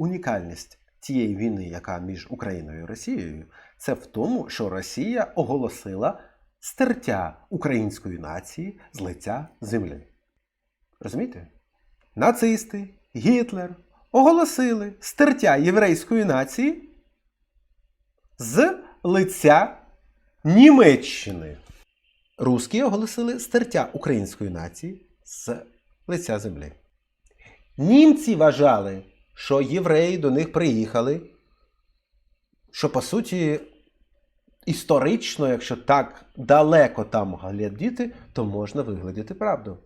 унікальність тієї війни, яка між Україною і Росією, це в тому, що Росія оголосила стертя української нації з лиця землі. Розумієте? Нацисти, Гітлер оголосили стертя єврейської нації з лиця Німеччини. Русські оголосили стертя української нації з лиця землі. Німці вважали, що євреї до них приїхали, що по суті історично, якщо так далеко там глядіти, то можна виглядіти правду.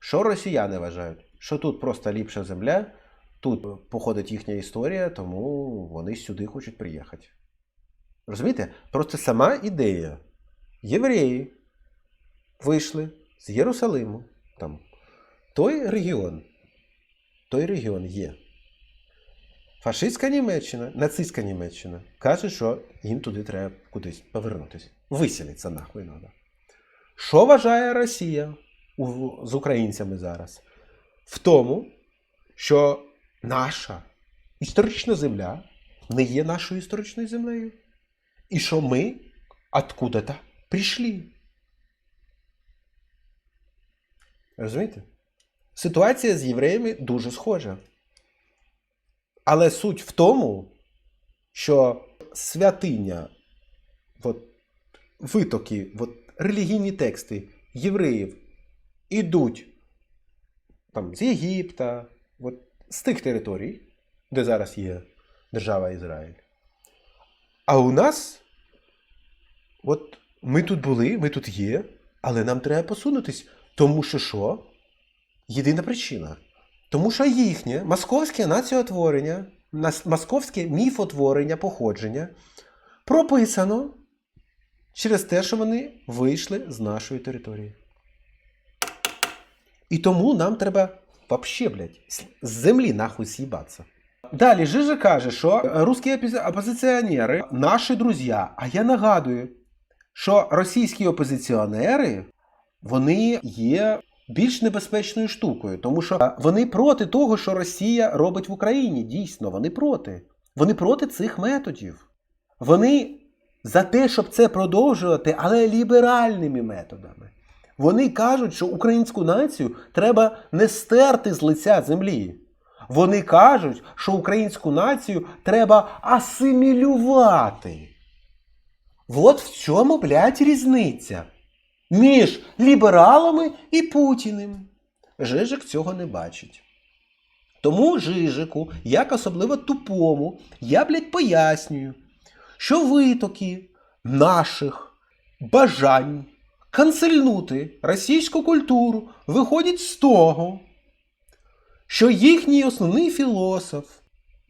Що росіяни вважають? Що тут просто ліпша земля, тут походить їхня історія, тому вони сюди хочуть приїхати. Розумієте? Просто сама ідея. Євреї вийшли з Єрусалиму, там, той регіон, той регіон є. Фашистська Німеччина, нацистська Німеччина каже, що їм туди треба кудись повернутися. Виселиться нахуй надо. Що вважає Росія з українцями зараз? В тому, що наша історична земля не є нашою історичною землею. І що ми откуда-то прийшли. Розумієте? Ситуація з євреями дуже схожа. Але суть в тому, що святиня, от, витоки, от, релігійні тексти євреїв ідуть там, з Єгипта, от, з тих територій, де зараз є держава Ізраїль. А у нас, от ми тут були, ми тут є, але нам треба посунутись. Тому що що? Єдина причина. Тому що їхнє московське націотворення, московське міфотворення, походження прописано через те, що вони вийшли з нашої території. І тому нам треба вообще, блядь, з землі нахуй з'їбатися. Далі Жижа каже, що русські опозиціонери наші друзі. А я нагадую, що російські опозиціонери вони є більш небезпечною штукою, тому що е, вони проти того, що Росія робить в Україні. Дійсно, вони проти. Вони проти цих методів. Вони за те, щоб це продовжувати, але ліберальними методами. Вони кажуть, що українську націю треба не стерти з лиця землі. Вони кажуть, що українську націю треба асимілювати. От в цьому, блядь, різниця між лібералами і Путіним. Жижик цього не бачить. Тому Жижику, як особливо тупому, я, блядь, пояснюю, що витоки наших бажань канцельнути російську культуру виходять з того, що їхній основний філософ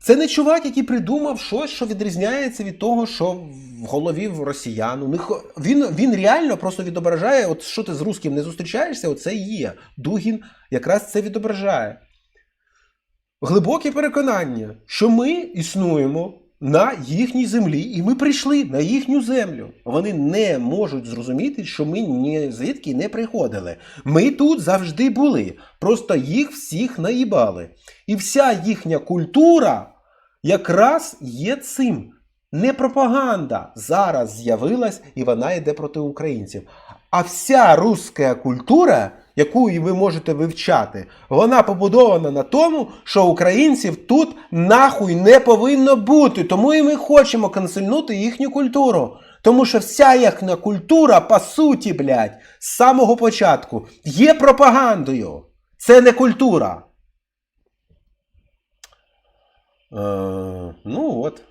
це не чувак, який придумав щось, що відрізняється від того, що в голові в росіян. Він, він реально просто відображає, от що ти з русським не зустрічаєшся, оце є. Дугін якраз це відображає. Глибоке переконання, що ми існуємо на їхній землі, і ми прийшли на їхню землю. Вони не можуть зрозуміти, що ми ні звідки не приходили. Ми тут завжди були. Просто їх всіх наїбали. І вся їхня культура якраз є цим. Не пропаганда зараз з'явилась і вона йде проти українців. А вся руська культура, яку ви можете вивчати, вона побудована на тому, що українців тут нахуй не повинно бути. Тому і ми хочемо канцельнути їхню культуру. Тому що вся їхня культура, по суті, блядь, з самого початку є пропагандою. Це не культура. Е, ну от.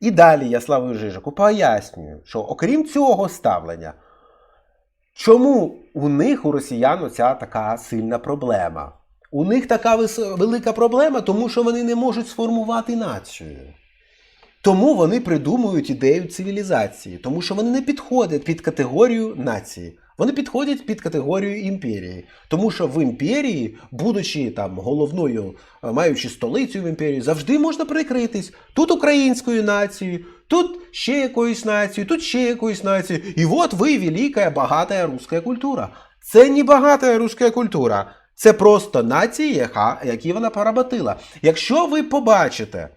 І далі я Славою Жижику пояснюю, що окрім цього ставлення, чому у них, у росіян, оця така сильна проблема? У них така велика проблема, тому що вони не можуть сформувати націю. Тому вони придумують ідею цивілізації, тому що вони не підходять під категорію нації. Вони підходять під категорію імперії. Тому що в імперії, будучи там головною, е, маючи столицю в імперії, завжди можна прикритись тут українською нацією, тут ще якоюсь нацією, тут ще якоюсь нацією. І от ви велика, багата руська культура. Це не багата руська культура. Це просто нації, які вона поработила. Якщо ви побачите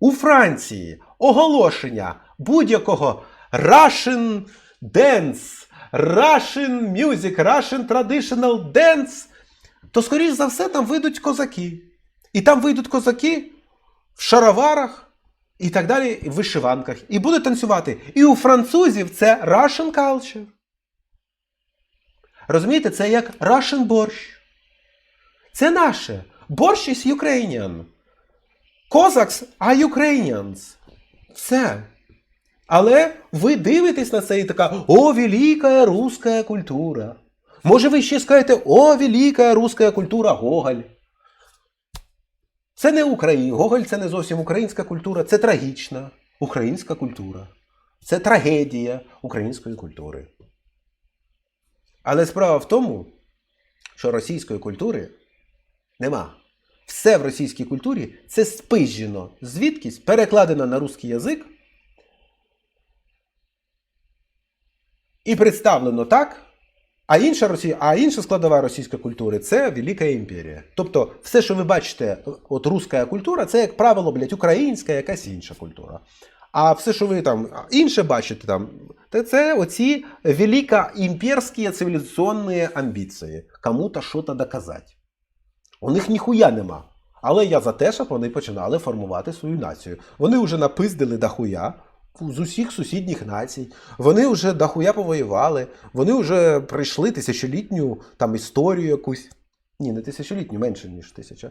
у Франції оголошення будь-якого Russian Dance, Russian Music, Russian Traditional Dance, то, скоріш за все, там вийдуть козаки. І там вийдуть козаки в шароварах і так далі, в вишиванках. І будуть танцювати. І у французів це Russian culture. Розумієте, це як Russian борщ. Це наше. Борщ is Ukrainian. Cossacks are Ukrainians. Все. Але ви дивитесь на це і така О, велика руська культура. Може, ви ще скажете О, велика руська культура Гоголь. Це не Україна. Гоголь це не зовсім українська культура, це трагічна українська культура. Це трагедія української культури. Але справа в тому, що російської культури нема. Все в російській культурі це спизжено звідкись, перекладено на русський язик і представлено так. А інша, Росія, а інша складова російської культури це Велика імперія. Тобто, все, що ви бачите, от руська культура, це, як правило, блядь, українська якась інша культура. А все, що ви там інше бачите, там, то це оці великоімперські цивілізаційні амбіції. Кому-то щось доказати. У них ніхуя нема. Але я за те, щоб вони починали формувати свою націю. Вони вже напиздили дохуя з усіх сусідніх націй. Вони вже дохуя повоювали, вони вже пройшли тисячолітню там історію якусь. Ні, не тисячолітню, менше, ніж тисяча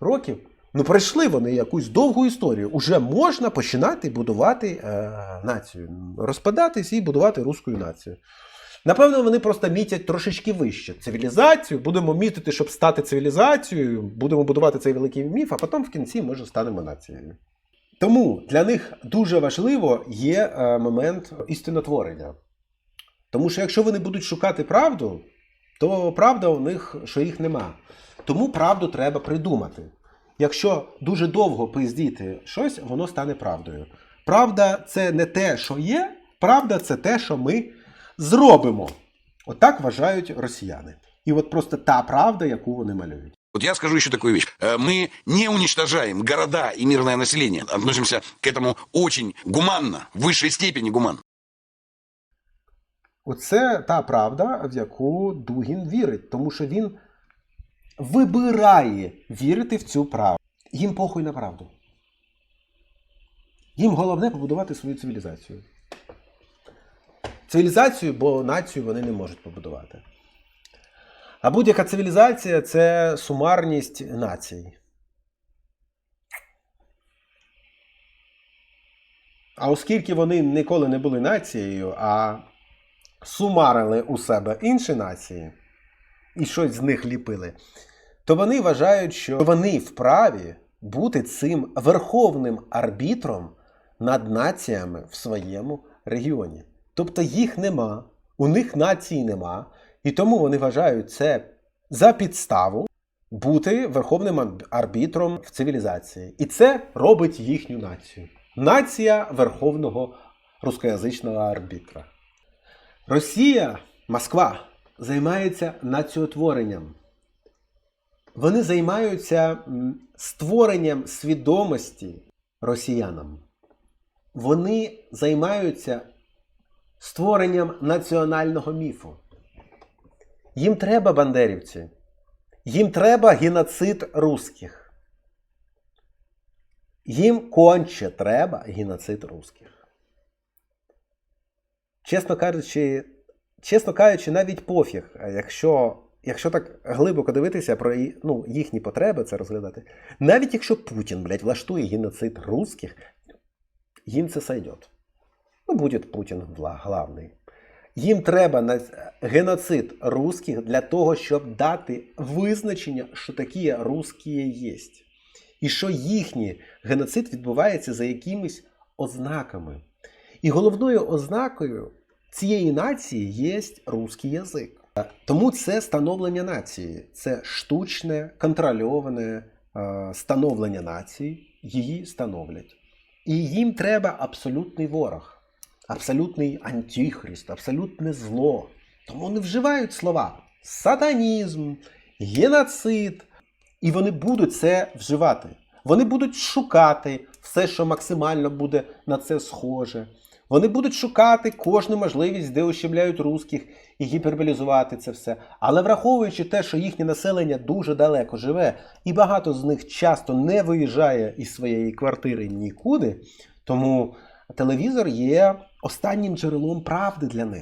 років. Ну, пройшли вони якусь довгу історію. Уже можна починати будувати е, націю, розпадатись і будувати руську націю. Напевно, вони просто мітять трошечки вище цивілізацію. Будемо мітити, щоб стати цивілізацією, будемо будувати цей великий міф, а потім в кінці, може, станемо нацією. Тому для них дуже важливо є е, момент істинотворення. Тому що якщо вони будуть шукати правду, то правда у них, що їх нема. Тому правду треба придумати. Якщо дуже довго пиздіти щось, воно стане правдою. Правда це не те, що є, правда це те, що ми зробимо. Отак вважають росіяни. І от просто та правда, яку вони малюють. Вот я скажу еще такую вещь. Э, Мы не уничтожаем города и мирное население. Относимся к этому очень гуманно, в высшей степени гуманно. Оце та правда, в яку Дугін вірить, тому що він вибирає вірити в цю правду. Їм похуй на правду. Їм головне побудувати свою цивілізацію. Цивілізацію, бо націю вони не можуть побудувати. А будь-яка цивілізація це сумарність націй. А оскільки вони ніколи не були нацією, а сумарили у себе інші нації і щось з них ліпили, то вони вважають, що вони вправі бути цим верховним арбітром над націями в своєму регіоні. Тобто їх нема, у них нації нема, і тому вони вважають це за підставу бути верховним арбітром в цивілізації. І це робить їхню націю. Нація верховного рускоязичного арбітра. Росія, Москва, займається націотворенням. Вони займаються створенням свідомості росіянам. Вони займаються створенням національного міфу. Їм треба бандерівці. Їм треба геноцид русських. Їм конче треба геноцид русських. Чесно кажучи, чесно кажучи, навіть пофіг, якщо, якщо так глибоко дивитися про ну, їхні потреби це розглядати. Навіть якщо Путін, блядь, влаштує геноцид русських, їм це сойдет. Ну, буде Путін главний. Їм треба на геноцид русських для того, щоб дати визначення, що такі русські є. І що їхній геноцид відбувається за якимись ознаками. І головною ознакою цієї нації є русський язик. Тому це становлення нації, це штучне, контрольоване е, становлення нації, її становлять. І їм треба абсолютний ворог, абсолютний антихрист, абсолютне зло. Тому вони вживають слова сатанізм, геноцид. І вони будуть це вживати. Вони будуть шукати все, що максимально буде на це схоже. Вони будуть шукати кожну можливість, де ущемляють русських і гіперболізувати це все. Але враховуючи те, що їхнє населення дуже далеко живе, і багато з них часто не виїжджає із своєї квартири нікуди, тому телевізор є останнім джерелом правди для них.